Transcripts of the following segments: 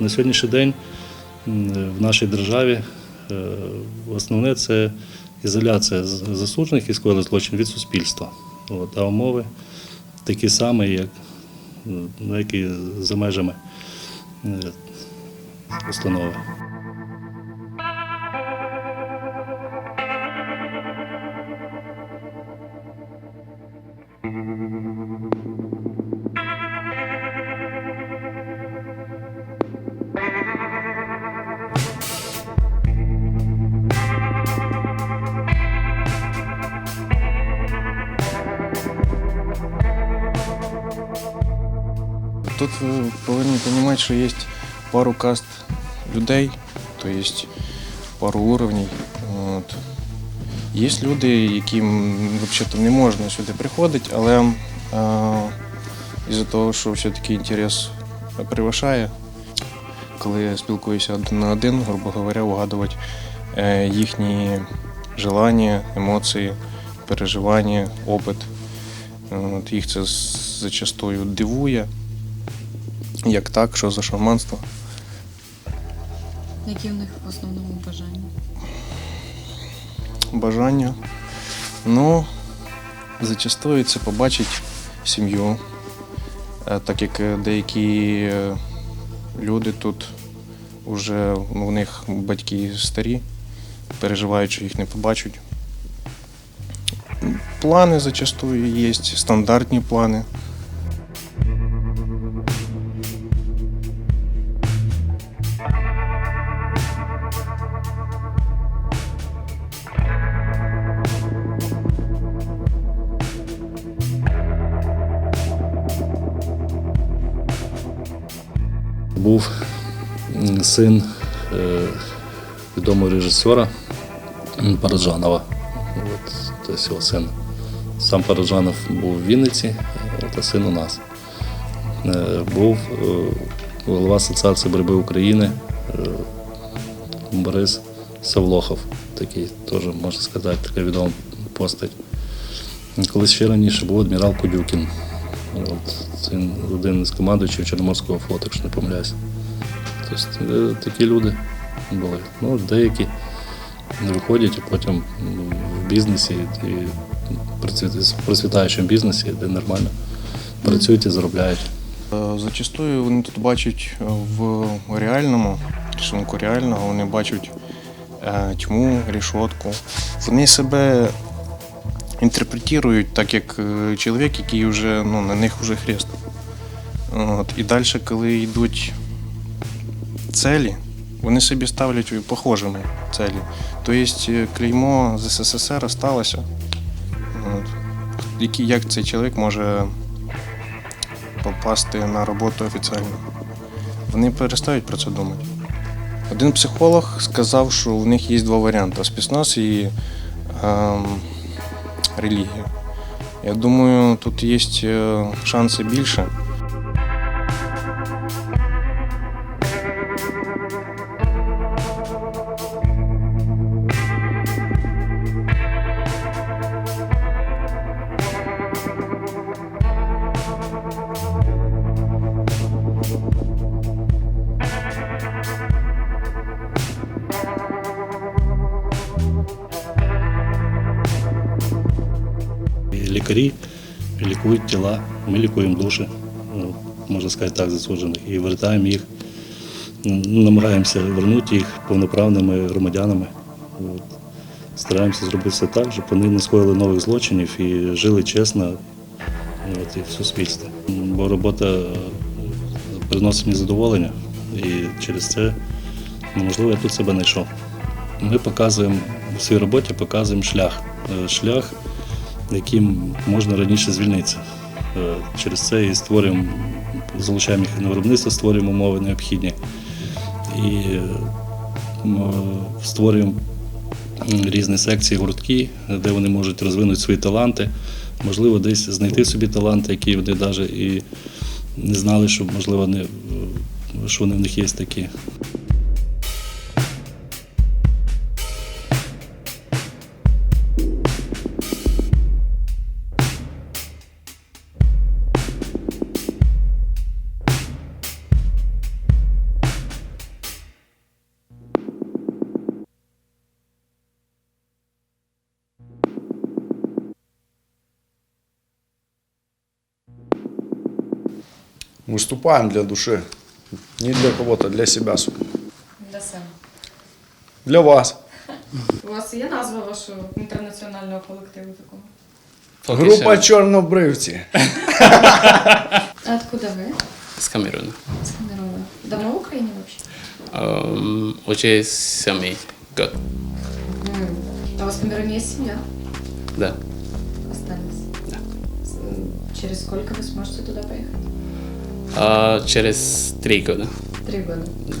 На сьогоднішній день в нашій державі е, основне це ізоляція засуджених і скоїли злочин від суспільства. А умови такі самі, як, е, ну, як і за межами е, установи. Тут ви повинні розуміти, що є пару каст людей, то є пару уровнів. От. Є люди, яким взагалі не можна сюди приходити, але із-за того, що все-таки інтерес перевищає, коли я спілкуюся один на один, грубо говоря, угадувати е, їхні желання, емоції, переживання, опит. От, їх це зачастую дивує. Як так, що за шаманство? Які в них в основному бажання? Бажання. Ну, зачастую це побачити сім'ю, Е, так як е, деякі е, люди тут вже ну, у них батьки старі, переживають, що їх не побачать. Плани зачастую є, стандартні плани. Був син е, відомого режисера Параджанова. От, тобто його син. Сам Параджанов був в Вінниці, от, а син у нас. Е, Був е, голова Асоціації боротьби України е, Борис Савлохов, такий теж, можна сказати, така відома постать. Колись ще раніше був адмірал Кудюкін. От, він один із командуючих Чорноморського флоту, якщо не помиляюся. Тобто е, такі люди були. Ну, деякі виходять і потім в бізнесі і в процвітаючому бізнесі, де нормально працюють і заробляють. Е, Зачастую вони тут бачать е, в реальному рисунку реального, вони бачать тьму, рішотку. Вони себе інтерпретують так, як е, чоловік, який вже ну, на них вже хрест. От. І далі, коли йдуть цілі, вони собі ставлять похожими цілі. Тобто е, клеймо з СССР осталося. От. Як цей чоловік може попасти на роботу офіційно. Вони перестають про це думати. Один психолог сказав, що у них є два варіанти спецназ і ем, релігія. Я думаю, тут є е, шанси більше. Тіла, ми лікуємо душі, ну, можна сказати так, засуджених, і вертаємо їх, намагаємося вернути їх повноправними громадянами. От. Стараємося зробити все так, щоб вони не скоїли нових злочинів і жили чесно от, і в суспільстві. Бо робота е, приносить мені задоволення, і через це, ну, можливо, я тут себе знайшов. Ми показуємо в своїй роботі показуємо шлях. Е, Шлях, яким можна раніше звільнитися. Е, Через це і створюємо, залучаємо їх на виробництво, створюємо умови необхідні. І е, створюємо різні секції, гуртки, де вони можуть розвинути свої таланти, можливо, десь знайти собі таланти, які вони навіть і не знали, що можливо не, що вони в них є такі. Выступаем для души. Не для кого-то, для себя. Для себе. Для вас. У вас є назва вашого інтернаціонального колективу такого? Група чорнобривці. А откуда ви? з Камеруна. З Камеруна. Давно в Україні взагалі? Um, уже год. А у вас в Камеруне есть семья? Да. Остались? Да. С- Через сколько вы сможете туда поехать? А через три года. Три года. Да.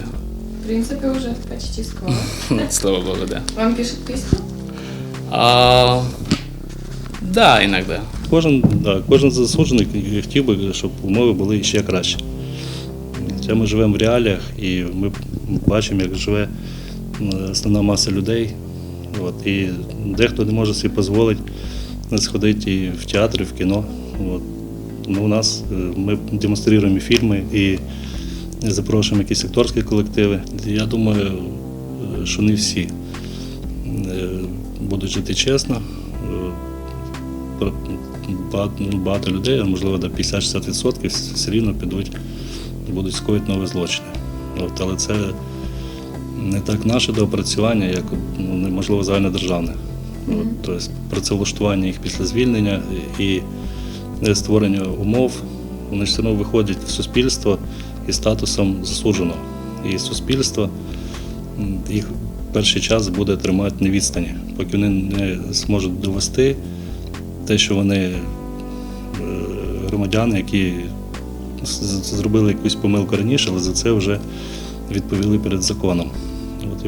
В принципе, уже почти скоро. Слава Богу, да. Вам пишут письма? А, да, иногда. Кожен, да, кожен засуджений хотів би, щоб умови були ще краще. Хоча ми живемо в реаліях і ми бачимо, як живе основна маса людей. От, і дехто не може собі дозволити сходити і в театр, і в кіно. От. Ну, у нас е, ми демонструємо фільми і запрошуємо якісь акторські колективи. Я думаю, е, що не всі е, будуть жити чесно. Багато, людей, можливо, до 50-60% все рівно підуть, будуть скоїти нові злочини. От, але це не так наше доопрацювання, як ну, неможливо загальнодержавне. Тобто працевлаштування їх після звільнення і створення умов, вони ж все одно виходять в суспільство із статусом засудженого. І суспільство їх перший час буде тримати на відстані, поки вони не зможуть довести те, що вони е, громадяни, які зробили якусь помилку раніше, але за це вже відповіли перед законом. От,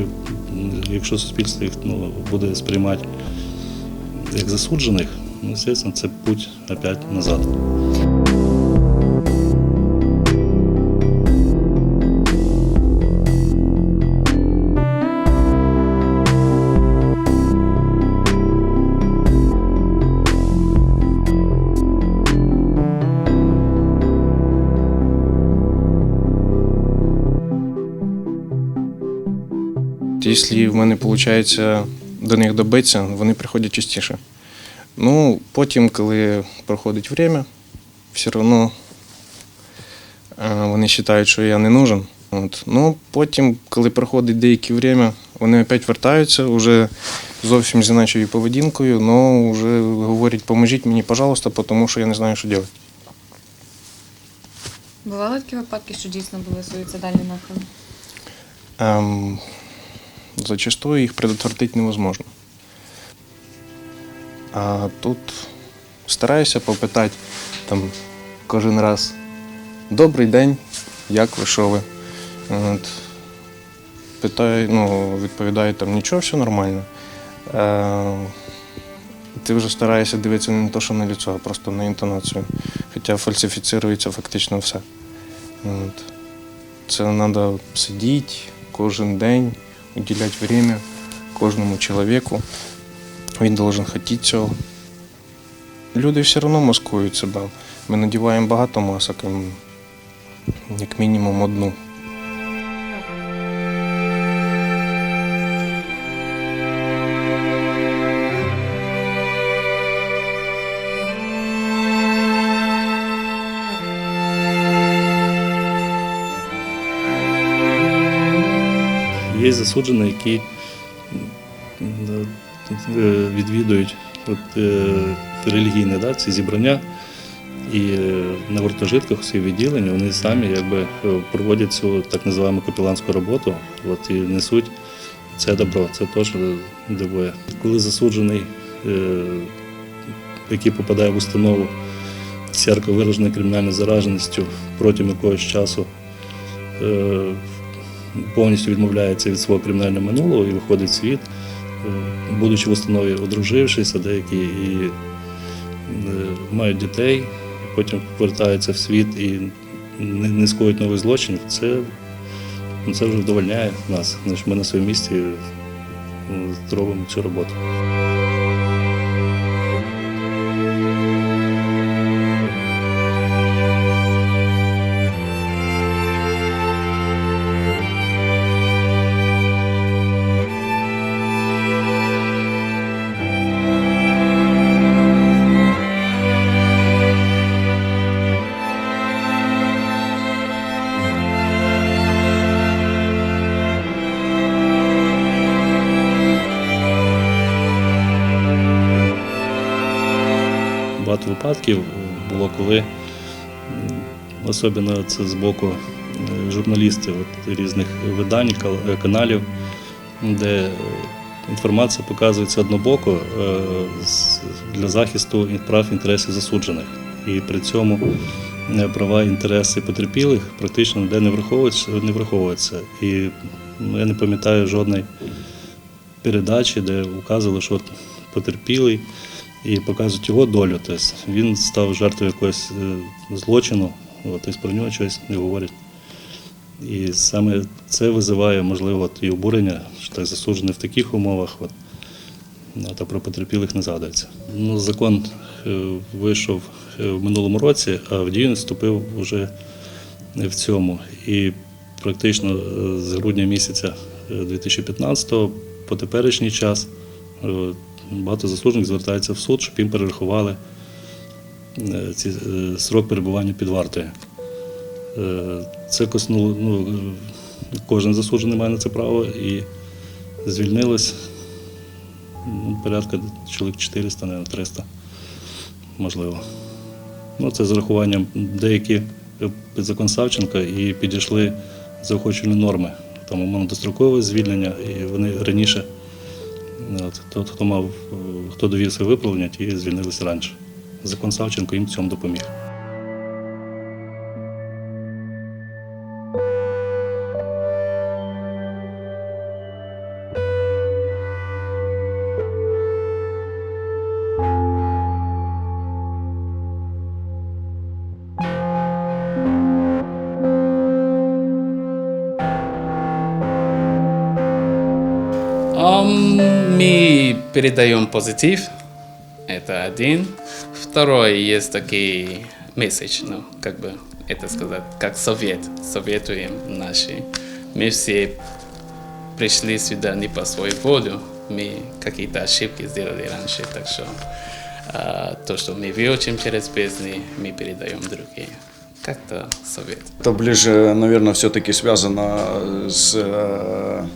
якщо суспільство їх ну, буде сприймати як засуджених, ну, звісно, це путь опять назад. Якщо в мене виходить до них добитися, вони приходять частіше. Ну, потім, коли проходить время, все одно е, вони вважають, що я не нужен. От. Ну, потім, коли проходить деяке время, вони опять вертаються вже зовсім з іначою поведінкою, але вже говорять, поможіть мені, пожалуйста, тому що я не знаю, що робити. Бували такі випадки, що дійсно були суїцидальні нахили? Эм, зачастую их предотвратить невозможно. А тут стараюся попитати там кожен раз Добрий день, як ви, що ви? От, питаю, ну, відповідаю там нічого, все нормально. Е, ти вже стараєшся дивитися не то, що на лицо, а просто на інтонацію. Хоча фальсифіцирується фактично все. От. Це треба сидіти кожен день, уділяти время кожному чоловіку. Він должен хотіти цього. Люди все одно маскують себе. Ми надіваємо багато масок, ем, як мінімум одну. Є м, е, відвідують от, е, релігійні да, ці зібрання. І е, на гуртожитках всі відділення вони самі якби е, проводять цю так називаємо капіланську роботу от, і несуть це добро. Це теж дивує. Коли засуджений, е, який попадає в установу з ярко кримінальною зараженістю протягом якогось часу, е, повністю відмовляється від свого кримінального минулого і виходить в світ, е, будучи в установі, одружившися, деякі і е, мають дітей, потім повертаються в світ і не, не скоють нових злочинів, це, це вже вдовольняє нас. Ми на своєму місці е, робимо цю роботу. Випадків було, коли особливо це з боку е, журналістів от, різних видань, е, каналів, де інформація показується однобоко е, для захисту прав інтересів засуджених. І при цьому права і інтереси потерпілих практично ніде не враховуються, не враховуються. І я не пам'ятаю жодної передачі, де вказували, що потерпілий і показують його долю. Тобто він став жертвою якогось е, злочину, тобто про нього щось не говорять. І саме це визиває, можливо, і обурення, що так засуджений в таких умовах, от, от, а про потерпілих не згадується. Ну, закон е, вийшов е, в минулому році, а в дію вступив вже в цьому. І практично з грудня місяця е, 2015 по теперішній час багато заслужених звертається в суд, щоб їм перерахували е, ці, е, срок перебування під вартою. Е, Це коснуло, ну, кожен засуджений має на це право і звільнилось ну, порядка чоловік 400, не 300, можливо. Ну, це з урахуванням деякі під закон Савченка і підійшли заохочувальні норми. Там умовно дострокове звільнення, і вони раніше, тот, хто мав, е, хто довівся виправлення, ті звільнилися раніше. Закон Савченко їм цьому допоміг. Ам, мы передаем позитив. Это один. Второй есть такой месседж, ну, как бы это сказать, как совет. Советуем наши. Мы все пришли сюда не по своей воле. Мы какие-то ошибки сделали раньше, так что а, то, что мы выучим через песни, мы передаем другим. Как-то совет. Это ближе, наверное, все-таки связано с э,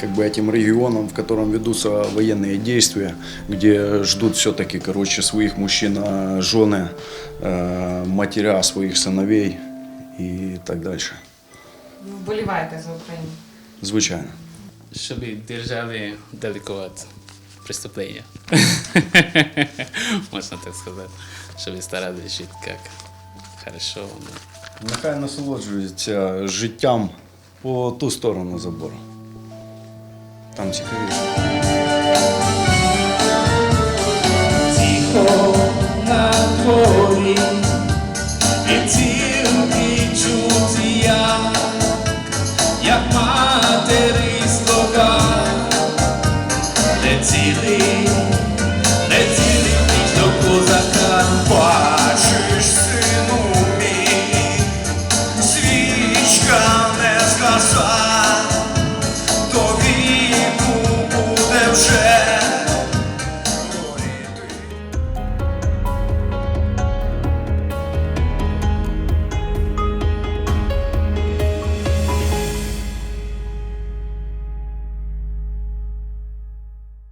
как бы этим регионом, в котором ведутся военные действия, где ждут все-таки, короче, своих мужчин, э, жены, э, матеря своих сыновей и так дальше. Ви вболіваєте за Україну. Звичайно. Чтобы держали далеко от преступления. Можно так сказать. Чтобы старались жить как хорошо. ну. Нехай насолоджуються життям по ту сторону забору. Там цікавіше. Тихо на дворі, і ці